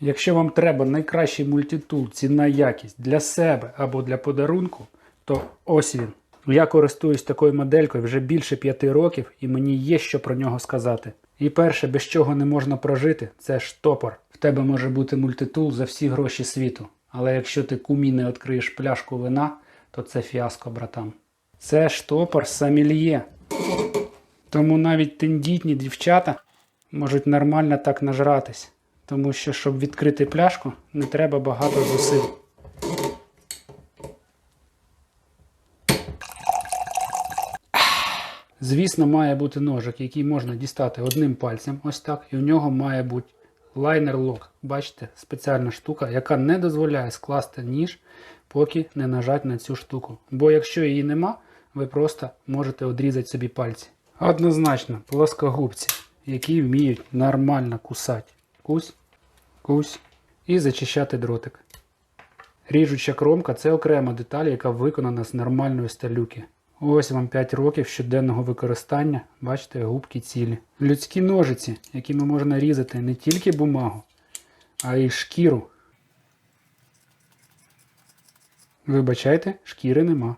Якщо вам треба найкращий мультитул, ціна якість для себе або для подарунку, то ось він. Я користуюсь такою моделькою вже більше п'яти років і мені є що про нього сказати. І перше, без чого не можна прожити, це штопор. В тебе може бути мультитул за всі гроші світу. Але якщо ти кумі не відкриєш пляшку вина, то це фіаско, братан. Це штопор самільє. Тому навіть тендітні дівчата можуть нормально так нажратись. Тому що, щоб відкрити пляшку, не треба багато зусиль. Звісно, має бути ножик, який можна дістати одним пальцем, ось так, і в нього має бути лайнер-лок. Бачите, спеціальна штука, яка не дозволяє скласти ніж, поки не нажати на цю штуку. Бо якщо її нема, ви просто можете одрізати собі пальці. Однозначно, плоскогубці, які вміють нормально кусати. Кусь, кусь і зачищати дротик. Ріжуча кромка це окрема деталь, яка виконана з нормальної сталюки. Ось вам 5 років щоденного використання, бачите, губки цілі. Людські ножиці, якими можна різати не тільки бумагу, а й шкіру. Вибачайте, шкіри нема.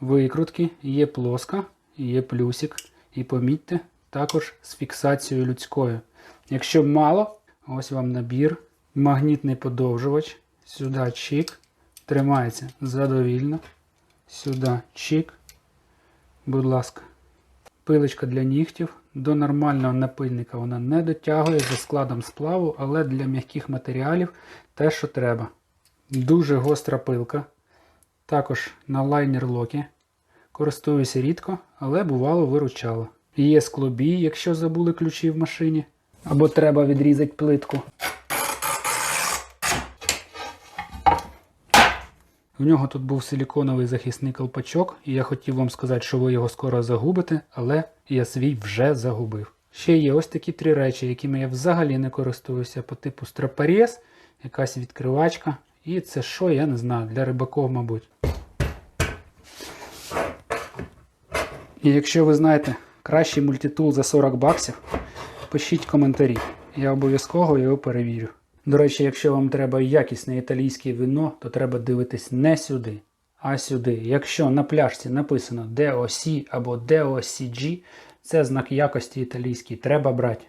Викрутки є плоска, є плюсик. І помітьте, також з фіксацією людською. Якщо мало, ось вам набір, магнітний подовжувач. Сюди чик. Тримається задовільно. Сюди чик. Будь ласка. Пилочка для нігтів. До нормального напильника вона не дотягує за складом сплаву, але для м'яких матеріалів те, що треба. Дуже гостра пилка. Також на лайнер локі. Користуюся рідко, але бувало виручало. Є склобій, якщо забули ключі в машині. Або треба відрізати плитку. В нього тут був силіконовий захисний колпачок, і я хотів вам сказати, що ви його скоро загубите, але я свій вже загубив. Ще є ось такі три речі, якими я взагалі не користуюся по типу страпорез, якась відкривачка. І це що, я не знаю, для рибаков, мабуть. І якщо ви знаєте кращий мультитул за 40 баксів, пишіть коментарі. Я обов'язково його перевірю. До речі, якщо вам треба якісне італійське вино, то треба дивитись не сюди, а сюди. Якщо на пляшці написано DOC або DOCG, це знак якості італійський, треба брати.